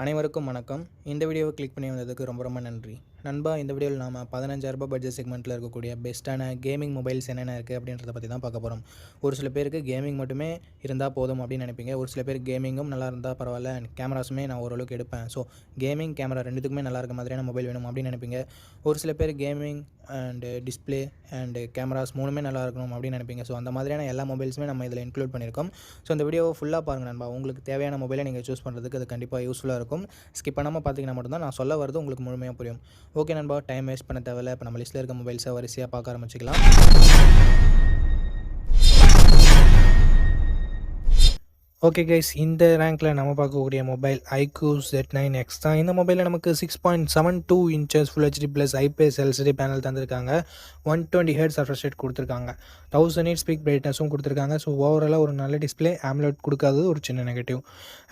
அனைவருக்கும் வணக்கம். இந்த வீடியோவை கிளிக் பண்ணி வந்ததுக்கு ரொம்ப ரொம்ப நன்றி. நண்பா இந்த வீடியோவில் நாம் பதினஞ்சாயிரரூபா பட்ஜெட் செக்மெண்ட்டில் இருக்கக்கூடிய பெஸ்ட்டான கேமிங் மொபைல்ஸ் என்னென்ன இருக்குது அப்படின்றத பற்றி தான் பார்க்க போகிறோம் ஒரு சில பேருக்கு கேமிங் மட்டுமே இருந்தால் போதும் அப்படின்னு நினைப்பீங்க. ஒரு சில பேர் கேமிங்கும் நல்லா இருந்தால் பரவாயில்ல அண்ட் கேமராஸுமே நான் ஓரளவுக்கு எடுப்பேன். ஸோ கேமிங் கேமரா ரெண்டுத்துக்குமே நல்லா இருக்க மாதிரியான மொபைல் வேணும் அப்படின்னு நினைப்பீங்க. ஒரு சில பேர் gaming and display and cameras மூணுமே நல்லா இருக்கணும் அப்படின்னு நினைப்பீங்க. ஸோ அந்த மாதிரியான எல்லா மொபைல்ஸுமே நம்ம இதில் இன்க்ளூட் பண்ணியிருக்கோம். ஸோ இந்த வீடியோவை ஃபுல்லாக பாருங்கள் நண்பா. உங்களுக்கு தேவையான மொபைலை நீங்கள் சூஸ் பண்ணுறதுக்கு அது கண்டிப்பாக யூஸ்ஃபுல்லாக இருக்கும். ஸ்கிப் பண்ணாமல் பார்த்தீங்கன்னா மட்டும்தான் நான் சொல்ல வரது உங்களுக்கு முழுமையாக புரியும். ஓகே நண்பா டைம் வேஸ்ட் பண்ண தேவையில்ல. இப்போ நம்ம லிஸ்ட்டில் இருக்க மொபைல்ஸை வரிசையாக பார்க்க ஆரம்பிச்சிக்கலாம். ஓகே கைஸ் இந்த ரேங்க்கில் நம்ம பார்க்கக்கூடிய mobile iQOO Z nine X தான். இந்த மொபைலில் நமக்கு six point seven two inches full HD plus IPS LCD panel தந்திருக்காங்க. One twenty hertz refresh rate கொடுத்துருக்காங்க. தௌசண்ட் எயிட் ஸ்பீக் பிரைட்னஸும் கொடுத்துருக்காங்க. ஸோ ஓவராலாக ஒரு நல்ல டிஸ்பிளே ஆம்லெட் கொடுக்காதது ஒரு சின்ன நெகட்டிவ்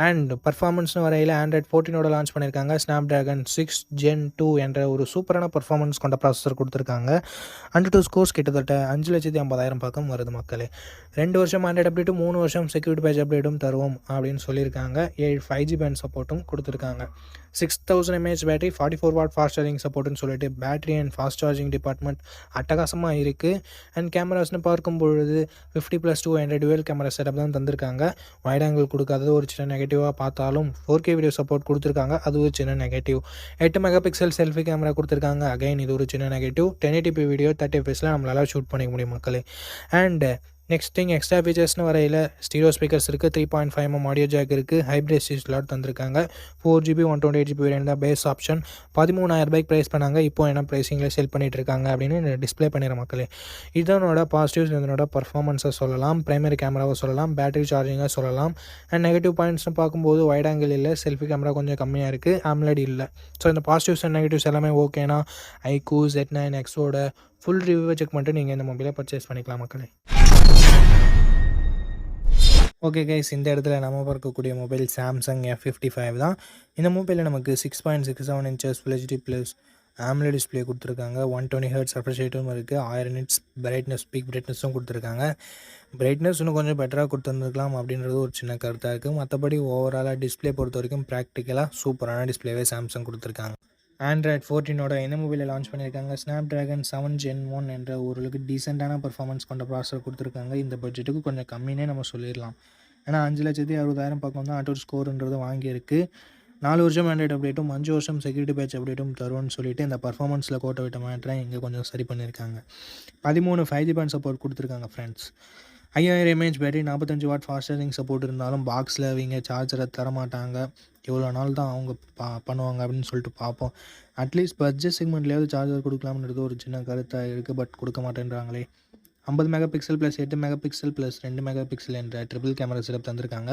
அண்ட் பர்ஃபார்மன்ஸ்னு வரையில் ஆண்ட்ராய்ட் ஃபோர்டீனோட லான்ச் பண்ணியிருக்காங்க Snapdragon six gen two என்ற ஒரு சூப்பரான பர்ஃபார்மன்ஸ் கொண்ட ப்ராசஸர் கொடுத்துருக்காங்க. அண்ட் டூ ஸ்கோர்ஸ் கிட்டத்தட்ட அஞ்சு லட்சத்தி ஐம்பதாயிரம் பக்கம் வருது மக்களே. ரெண்டு வருஷம் ஆண்ட்ராய்ட் அப்டேட்டும் மூணு வருஷம் செக்யூரிட்டி பேஜ் அப்டேட்டும் தருவோம் அப்படின்னு சொல்லியிருக்காங்க. ஏழு ஃபைவ் ஜி பேண்ட் சப்போர்ட்டும் கொடுத்துருக்காங்க. Six thousand mAh battery forty four watt fast charging சப்போர்ட்னு சொல்லிட்டு battery and fast charging department அட்டகாசமாக இருக்குது அண்ட் கேமராஸ்னு பார்க்கும் பொழுது fifty plus two hundred dual camera setup தான் தந்திருக்காங்க. வைட் ஆங்கிள் கொடுக்காதது ஒரு சின்ன நெகட்டிவாக பார்த்தாலும் ஃபோர் கே வீடியோ சப்போர்ட் கொடுத்துருக்காங்க. அது ஒரு சின்ன நெகட்டிவ் எட்டு மெகா பிக்சல் செல்ஃபி கேமரா கொடுத்துருக்காங்க. அகைன் இது ஒரு சின்ன negative ten eighty P video thirty எஃப்எஸில் நம்மளால் ஷூட் பண்ணிக்க முடியும் மக்களே. அண்ட் நெக்ஸ்ட் திங் எக்ஸ்ட்ரா ஃபீச்சர்ஸ்னு வரையில் ஸ்டீரியோ ஸ்பீக்கர்ஸ் இருக்குது three point five M audio jack இருக்குது ஹைப்ரிட் சி ஸ்லாட் தந்திருக்காங்க. Four GB one twenty eight GB வேணும் தான் பேஸ் ஆப்ஷன் பதிமூணாயிரம் ரூபாய்க்கு ப்ரைஸ் பண்ணாங்க. இப்போ என்ன ப்ரைஸிங்கில் செல் பண்ணிட்டு இருக்காங்க அப்படின்னு டிஸ்ப்ளே பண்ணிடுற மக்களே. இதனோட பாசிட்டிவ்ஸ் இதனோட பர்ஃபார்மன்ஸை சொல்லலாம். பிரைமரி கேமராவை சொல்லலாம். பேட்டரி சார்ஜிங்கை சொல்லலாம். அண்ட் நெகட்டிவ் பாயிண்ட்ஸ்னு பார்க்கும்போது வைட் ஆங்கிள் இல்லை. செல்ஃபி கேமரா கொஞ்சம் கம்மியாக இருக்குது ஆம்லெட் இல்லை. ஸோ இந்த பாசிட்டிவ்ஸ் அண்ட் நெகட்டிவ்ஸ் எல்லாமே ஓகேனா ஐக்கூ ஜெட் நைன் எக்ஸோட ஃபுல் ரிவ்யூவை செக் பண்ணிட்டு நீங்கள் இந்த மொபைலை பர்ச்சேஸ் பண்ணிக்கலாம் மக்களே. ஓகே கைஸ் இந்த இடத்துல நம்ம பார்க்கக்கூடிய mobile Samsung F fifty five தான். இந்த மொபைலில் நமக்கு six point six seven inches full plus AMOLED display கொடுத்துருக்காங்க. ஒன் டுவெண்ட்டி ஹர்ட்ஸ் ரெஃப்ரெஷேட்டும் இருக்குது ஆயிரம் நிட்ஸ் பிரைட்னஸ் பீக் பிரைட்னஸும் கொடுத்துருக்காங்க. பிரைட்னஸ் இன்னும் கொஞ்சம் பெட்டராக கொடுத்துருந்துருக்கலாம் அப்படின்றது ஒரு சின்ன கருத்தாக இருக்குது மற்றபடி ஓவராலாக டிஸ்பிளே பொறுத்த வரைக்கும் ப்ராக்டிக்கலாக சூப்பரான டிஸ்பிளேவே சாம்சங் கொடுத்துருக்காங்க. ஆண்ட்ராய்ட் ஃபோர்டீனோட இந்த மொபைலில் லான்ச் பண்ணியிருக்காங்க? Snapdragon seven gen one என்ற ஓரளவுக்கு டீசெண்டான பர்ஃபார்மன்ஸ் கொண்ட ப்ராசர் கொடுத்துருக்காங்க. இந்த பட்ஜெட்டுக்கு கொஞ்சம் கம்மினே நம்ம சொல்லிடலாம். ஏன்னா அஞ்சு லட்சத்தி அறுபதாயிரம் பக்கம் தான் ஆட்டோ ஸ்கோருன்றது வாங்கியிருக்கு. நாலு வருஷம் ஆண்ட்ராய்ட் அப்டேட்டும் அஞ்சு வருஷம் செக்யூரிட்டி பேட்ச் அப்டேட்டும் தரும்னு சொல்லிட்டு இந்த பர்ஃபார்மன்ஸில் கோட்டை விட்ட மாட்டேன். இங்கே கொஞ்சம் சரி பண்ணியிருக்காங்க. பதிமூணு ஃபைவ் ஜி பேண்ட் சப்போர்ட் கொடுத்துருக்காங்க ஃப்ரெண்ட்ஸ் ஐயாயிரம் எம்ஏஹெச் பேட்டரி நாற்பத்தஞ்சு வாட் ஃபாஸ்ட் சார்ஜிங் சப்போர்ட் இருந்தாலும் பாக்ஸில் அவங்க சார்ஜரை தரமாட்டாங்க. எவ்வளோ நாள் தான் அவங்க பா பண்ணுவாங்க அப்படின்னு சொல்லிட்டு பார்ப்போம். அட்லீஸ்ட் பட்ஜெட் செக்மெண்ட்லேயாவது சார்ஜர் கொடுக்கலாம்ன்றது ஒரு சின்ன கருத்தாக இருக்குது பட் கொடுக்க மாட்டேன்றாங்களே. ஐம்பது மெகா பிக்சல் ப்ளஸ் எட்டு மெகா பிக்சல் ப்ளஸ் ரெண்டு மெகா பிக்சல் என்ற ட்ரிபிள் கேமரா செட்டப் தந்திருக்காங்க.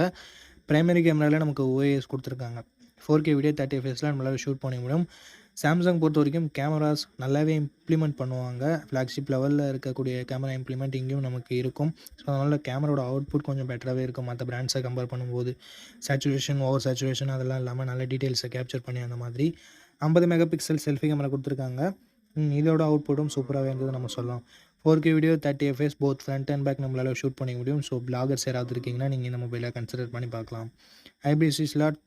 பிரைமரி கேமராவில் நமக்கு ஓஏஎஸ் கொடுத்துருக்காங்க. ஃபோர் கே வீடியோ தேர்ட்டி ஃபேஸில் நம்மளால் ஷூட் பண்ணி முடியும். சாம்சங் பொறுத்த வரைக்கும் கேமராஸ் நல்லாவே இம்ப்ளிமெண்ட் பண்ணுவாங்க. ஃப்ளாக்ஷிப் லெவலில் இருக்கக்கூடிய கேமரா இம்ப்ளிமெண்ட் இங்கேயும் நமக்கு இருக்கும். ஸோ அதனால் கேமராவோட அவுட்புட் கொஞ்சம் பெட்டராகவே இருக்கும். மற்ற பிராண்ட்ஸை கம்பேர் பண்ணும்போது. சேச்சுரேஷன் ஓவர் சேச்சுரேஷன் அதெல்லாம் இல்லாமல் நல்ல டீட்டெயில்ஸை கேப்சர் பண்ணி அந்த மாதிரி ஐம்பது மெகா பிக்சல் செல்ஃபி கேமரா கொடுத்துருக்காங்க இதோட அவுட்புட்டும் சூப்பராகவே இருந்தது நம்ம சொல்லலாம். Four K video thirty FS both front and back நம்மளால் ஷூட் பண்ணிக்க முடியும். ஸோ பிளாகர்ஸ் யாராவது இருக்கீங்கன்னா நீங்கள் இந்த மொபைலை கன்சிடர் பண்ணி பார்க்கலாம். ஐபிசி ஸ்லாட்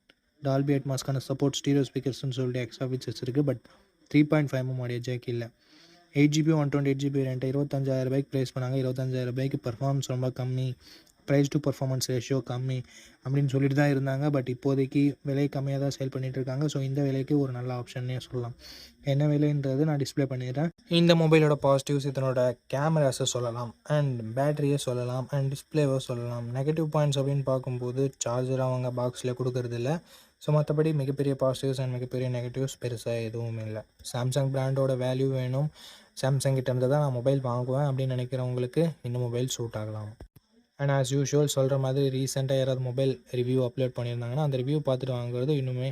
டால்பி அட்மாஸ்க்கான சப்போர்ட் ஸ்டீரியோ ஸ்பீக்கர்ஸ்னு சொல்லிட்டு எக்ஸ்ட்ரா ஃபீச்சர்ஸ் இருக்குது but three point five M audio jack இல்லை. Eight GB one twenty eight GB ரெண்டு இருபத்தஞ்சாயிரம் ரூபாய்க்கு ப்ரைஸ் பண்ணாங்க. இருபத்தஞ்சாயிரம் ரூபாய்க்கு பர்ஃபார்மன்ஸ் ரொம்ப கம்மி. ப்ரைஸ் டு பர்ஃபார்மன்ஸ் ரேஷியோ கம்மி அப்படின்னு சொல்லிட்டு தான் இருந்தாங்க. பட் இப்போதைக்கு விலை கம்மியாக தான் சேல் பண்ணிகிட்டு இருக்காங்க. ஸோ இந்த விலைக்கு ஒரு நல்ல ஆப்ஷன்னே சொல்லலாம். என்ன விலைன்றது நான் டிஸ்பிளே பண்ணிடுறேன். இந்த மொபைலோட பாசிட்டிவ்ஸ் இதனோட கேமராஸை சொல்லலாம். அண்ட் பேட்டரியை சொல்லலாம். அண்ட் டிஸ்பிளேவை சொல்லலாம். நெகட்டிவ் பாயிண்ட்ஸ் அப்படின்னு பார்க்கும்போது சார்ஜர் அவங்க பாக்ஸில் கொடுக்கறதில்ல. ஸோ மற்றபடி மிகப்பெரிய பாசிட்டிவ்ஸ் அண்ட் மிகப்பெரிய நெகட்டிவ்ஸ் பெருசாக எதுவும் இல்லை. சாம்சங் பிராண்டோட வேல்யூ வேணும். சாம்சங் கிட்டேருந்து தான் நான் மொபைல் வாங்குவேன் அப்படின்னு நினைக்கிறவங்களுக்கு இந்த மொபைல் சூட் ஆகலாம். அண்ட் ஆஸ் யூஷுவல் சொல்கிற மாதிரி ரீசெண்டாக யாராவது மொபைல் ரிவ்யூ அப்லோட் பண்ணியிருந்தாங்கன்னா அந்த ரிவ்யூ பார்த்துட்டு வாங்குறது இன்னுமே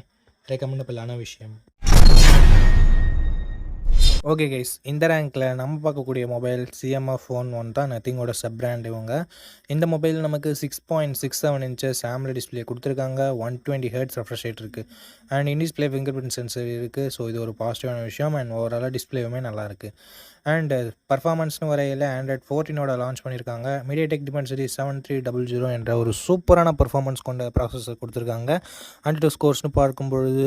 ரெக்கமெண்டபிளான விஷயம். ஓகே கைஸ் இந்த ரேங்க்கில் நம்ம பார்க்கக்கூடிய மொபைல் சிஎம்எஃப் ஃபோன் ஒன் தான் நத்திங்கோட சப் பிராண்ட் இவங்க. இந்த மொபைல் நமக்கு six point six seven inches AMOLED display கொடுத்துருக்காங்க. One twenty hertz refresh rate இருக்குது and in display finger print sensor இருக்குது ஸோ இது ஒரு பாசிட்டிவான விஷயம். அண்ட் ஓவராலாக டிஸ்பிளேவுமே நல்லாயிருக்கு அண்ட் பர்ஃபார்மன்ஸ்னு வரையில் ஆண்ட்ராய்ட் ஃபோர்டீனோட லான்ச் பண்ணியிருக்காங்க MediaTek Dimensity seven three double zero என்ற ஒரு சூப்பரான பர்ஃபார்மன்ஸ் கொண்ட ப்ராசஸர் கொடுத்துருக்காங்க. அண்ட் டூ ஸ்கோர்ஸ்னு பார்க்கும்பொழுது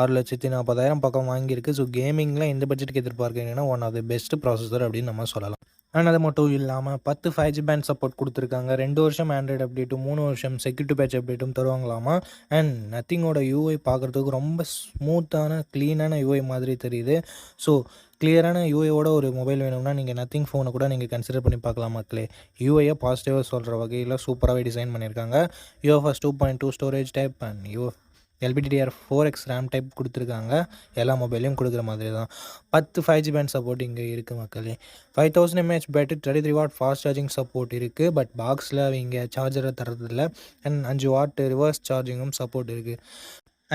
ஆறு லட்சத்தி நாற்பதாயிரம் பக்கம் வாங்கியிருக்கு. ஸோ கேமிங்கில் எந்த பட்ஜெட்டுக்கு எதிர்பார்க்குறீங்கன்னா one of the best processor அப்படின்னு நம்ம சொல்லலாம். அண்ட் அது மட்டும் இல்லாமல் பத்து ஃபைவ் ஜி பேண்ட் சப்போர்ட் கொடுத்துருக்காங்க. ரெண்டு வருஷம் ஆண்ட்ராய்டு அப்டேட்டும் மூணு வருஷம் செக்யூரிட்டி பேட்ச் அப்டேட்டும் தருவாங்களாமா? அண்ட் நத்திங்கோட யூஐ பார்க்குறதுக்கு ரொம்ப ஸ்மூத்தான க்ளீனான யூஐ மாதிரி தெரியுது. ஸோ கிளியரான யூஐயோட ஒரு மொபைல் வேணும்னா நீங்கள் நத்திங் ஃபோனை கூட நீங்கள் கன்சிடர் பண்ணி பார்க்கலாம் மக்களே. யூஐயை பாசிட்டிவாக சொல்கிற வகையில் சூப்பராகவே டிசைன் பண்ணியிருக்காங்க. UFS two point two storage type and you LPDDR four X RAM type கொடுத்துருக்காங்க. எல்லா மொபைலையும் கொடுக்குற மாதிரி தான் பத்து ஃபைவ் ஜி பேண்ட் சப்போர்ட் இங்கே இருக்குது மக்களே. Five thousand mAh battery thirty three watt fast charging support இருக்குது பட் பாக்ஸில் அவங்க சார்ஜரை தரதில்ல அண்ட் அஞ்சு வாட் ரிவர்ஸ் சார்ஜிங்கும் சப்போர்ட் இருக்குது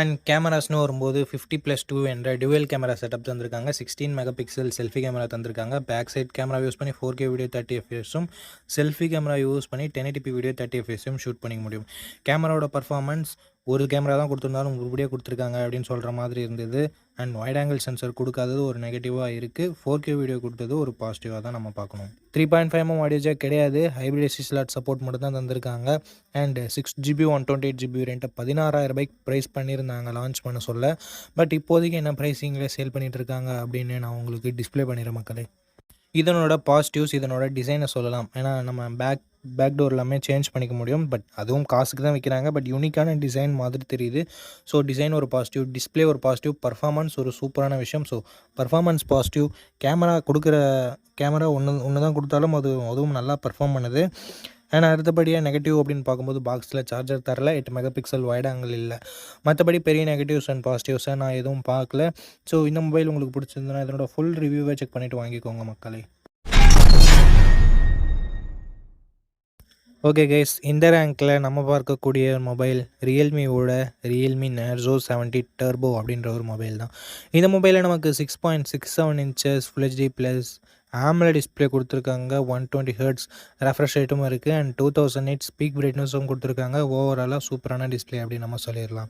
அண்ட் கேமராஸ்னு வரும்போது ஃபிஃப்டி ப்ளஸ் டூ என்ற டுவெல் கேமரா செட்டப் தந்திருக்காங்க. Sixteen mega pixel selfie camera தந்திருக்காங்க. பேக் சைட் கேமரா யூஸ் பண்ணி ஃபோர் கே வீடியோ தேர்ட்டி எஃப்எஸும் செல்ஃபி கேமரா யூஸ் பண்ணி டென் எயிட்டி வீடியோ தேர்ட்டி எஃப்எஸும் ஷூட் பண்ணிக்க முடியும். கேமராவோட பர்ஃபார்மன்ஸ் ஒரு கேமரா தான் கொடுத்துருந்தாலும் உருப்படியாக கொடுத்துருக்காங்க அப்படின்னு சொல்கிற மாதிரி இருந்தது. அண்ட் வைட் ஆங்கிள் சென்சர் கொடுக்காதது ஒரு நெகட்டிவாக இருக்குது ஃபோர் கே வீடியோ கொடுத்தது ஒரு பாசிட்டிவாக தான் நம்ம பார்க்கணும். Three point five M audio jack கிடையாது. ஹைப்ரிட் எஸ்டி ஸ்லாட் சப்போர்ட் மட்டும் தான் தந்திருக்காங்க. And six GB one twenty eight GB ரெண்ட்டை பதினாறாயிரம் ரூபாய்க்கு ப்ரைஸ் பண்ணியிருந்தாங்க லான்ச் பண்ண சொல்ல. பட் இப்போதைக்கு என்ன ப்ரைஸிங்கில் சேல் பண்ணிகிட்டு இருக்காங்க அப்படின்னு நான் உங்களுக்கு டிஸ்பிளே பண்ணிடுறேன் மக்களே. இதனோட பாசிட்டிவ்ஸ் இதனோட டிசைனை சொல்லலாம். ஏன்னா நம்ம பேக் பேக் டோர் எல்லாமே சேஞ்ச் பண்ணிக்க முடியும். பட் அதுவும் காசுக்கு தான் விற்கிறாங்க பட் யூனிக்கான டிசைன் மாதிரி தெரியுது. ஸோ டிசைன் ஒரு பாசிட்டிவ் டிஸ்பிளே ஒரு பாசிட்டிவ் பர்ஃபார்மன்ஸ் ஒரு சூப்பரான விஷயம். ஸோ பர்ஃபார்மன்ஸ் பாசிட்டிவ் கேமரா கொடுக்குற கேமரா ஒன்று ஒன்று தான் கொடுத்தாலும் அது அதுவும் நல்லா பர்ஃபார்ம் பண்ணுது. ஏன்னா அடுத்தபடியாக நெகட்டிவ் அப்படின்னு பார்க்கும்போது பாக்ஸில் சார்ஜர் தரல. எட்டு மெகா பிக்சல் வைட் ஆங்கிள் இல்லை. மற்றபடி பெரிய நெகட்டிவ்ஸ் அண்ட் பாசிட்டிவ்ஸை நான் எதுவும் பார்க்கல. ஸோ இந்த மொபைல் உங்களுக்கு பிடிச்சிருந்ததுன்னா இதனோட ஃபுல் ரிவ்யூவை செக் பண்ணிவிட்டு வாங்கிக்கோங்க மக்களே. ஓகே கைஸ் இந்த ரேங்க்கில் நம்ம பார்க்கக்கூடிய மொபைல் ரியல்மியோட ரியல்மி நேர்ஸோ செவன்ட்டி டர்போ அப்படின்ற ஒரு மொபைல் தான். இந்த மொபைலில் நமக்கு six point six seven inches full HD plus AMOLED display கொடுத்துருக்காங்க. ஒன் டுவெண்ட்டி ஹர்ட்ஸ் ரெஃப்ரெஷ் ரேட்டும் இருக்குது and two thousand eight peak பிரைட்னஸும் கொடுத்துருக்காங்க. ஓவராலாக சூப்பரான டிஸ்பிளே அப்படின்னு நம்ம சொல்லிடலாம்.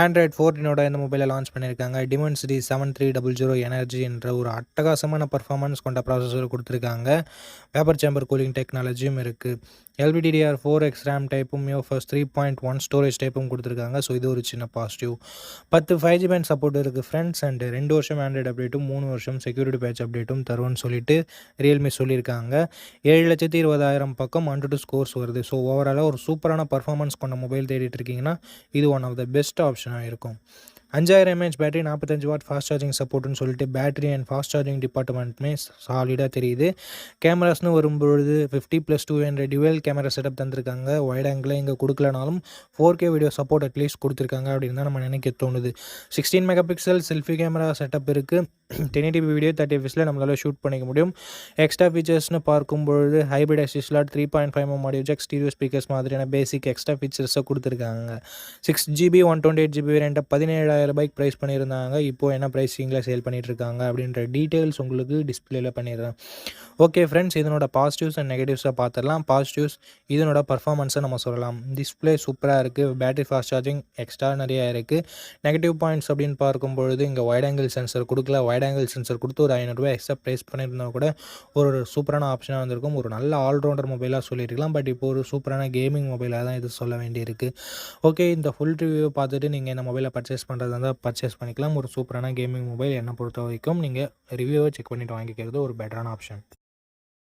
ஆண்ட்ராய்ட் ஃபோர்டீனோட இந்த மொபைலை லான்ச் பண்ணியிருக்காங்க Dimensity seven three double zero energy என்ற ஒரு அட்டகாசமான பர்ஃபார்மன்ஸ் கொண்ட ப்ராசஸர் கொடுத்துருக்காங்க. பேப்பர் சேம்பர் கூலிங் டெக்னாலஜியும் இருக்குது LPDDR four X RAM டைப்பும் first three point one storage டைப்பும் கொடுத்துருக்காங்க. ஸோ இது ஒரு சின்ன பாசிட்டிவ் பத்து ஃபைவ் ஜி பேண்ட் சப்போர்ட் இருக்குது ஃப்ரெண்ட்ஸ் அண்ட் ரெண்டு வருஷம் ஆண்ட்ராய்டு அப்டேட்டும் மூணு வருஷம் செக்யூரிட்டி பேட்ச் அப்டேட்டும் தருவோம்னு சொல்லிட்டு ரியல்மி சொல்லியிருக்காங்க. ஏழு லட்சத்தி இருபதாயிரம் பக்கம் அண்ட் டூ ஸ்கோர்ஸ் வருது ஸோ ஓவராலாக ஒரு சூப்பரான பர்ஃபார்மன்ஸ் கொண்ட மொபைல் தேடிட்டு இருக்கீங்கன்னா இது ஒன் ஆஃப் த பெஸ்ட் ஆப்ஷனாக இருக்கும். அஞ்சாயிரம் எம்ஏஹெச் பேட்டரி நாற்பத்தஞ்சு வாட் ஃபாஸ்ட் சார்ஜிங் சப்போர்ட்னு சொல்லிட்டு பேட்டரி அண்ட் ஃபாஸ்ட் சார்ஜிங் டிபார்ட்மெண்ட்டுமே சாலிடாக தெரியுது. கேமராஸ்னு வரும்பொழுது fifty plus two hundred dual camera setup தந்திருக்காங்க. ஒயிட் ஆங்கிளில் இங்கே கொடுக்கலனாலும் four K video support at least கொடுத்துருக்காங்க அப்படின்னு தான் நம்ம நினைக்க தோணுது. Sixteen mega pixel selfie camera setup இருக்குது டென் எயிட்டி வீடியோ தேர்ட்டி எஃப்எஸில் நம்மளால் ஷூட் பண்ணிக்க முடியும். எக்ஸ்ட்ரா ஃபீச்சர்ஸ்னு பார்க்கும்பொழுது hybrid slot three point five M audio jack stereo speakers மாதிரியான பேசிக் எக்ஸ்ட்ரா ஃபீச்சர்ஸை கொடுத்துருக்காங்க. Six GB one twenty eight GB வேரியண்ட்டை பதினேழாயிரம் ரூபாய்க்கு ப்ரைஸ் பண்ணியிருந்தாங்க. இப்போது என்ன ப்ரைஸிங்கில் சேல் பண்ணிகிட்ருக்காங்க அப்படின்ற டீட்டெயில்ஸ் உங்களுக்கு டிஸ்பிளேல பண்ணிடுறேன். ஓகே ஃப்ரெண்ட்ஸ் இதனோட பாசிட்டிவ்ஸ் அண்ட் நெகட்டிவ்ஸை பார்த்துடலாம் பாசிட்டிவ்ஸ் இதனோட பர்ஃபார்மன்ஸை நம்ம சொல்லலாம். டிஸ்பிளே சூப்பராக இருக்குது பேட்டரி ஃபாஸ்ட் சார்ஜிங் எக்ஸ்ட்ரா நிறையா இருக்குது நெகட்டிவ் பாயிண்ட்ஸ் அப்படின்னு பார்க்கும்பொழுது இங்கே வைட் ஆங்கிள் சென்சர் கொடுக்கல. வைட் ஆங்கிள் சென்சர் கொடுத்து ஒரு ஐநூறுரூவா எக்ஸ்ட்ரா ப்ரைஸ் பண்ணியிருந்தா கூட ஒரு சூப்பரான ஆப்ஷனாக வந்திருக்கும். ஒரு நல்ல ஆல்ரவுண்டர் மொபைலாக சொல்லியிருக்கலாம். பட் இப்போ ஒரு சூப்பரான கேமிங் மொபைலாக தான் இது சொல்ல வேண்டியிருக்கு. ஓகே இந்த ஃபுல் ரிவ்யூ பார்த்துட்டு நீங்கள் இந்த மொபைலை பர்ச்சேஸ் பண்ணுறதா இருந்தால் பர்ச்சேஸ் பண்ணிக்கலாம். ஒரு சூப்பரான கேமிங் மொபைல் என்னை பொறுத்த வரைக்கும் நீங்கள் ரிவ்யூவை செக் பண்ணிவிட்டு வாங்கிக்கிறது ஒரு பெட்டரான ஆப்ஷன்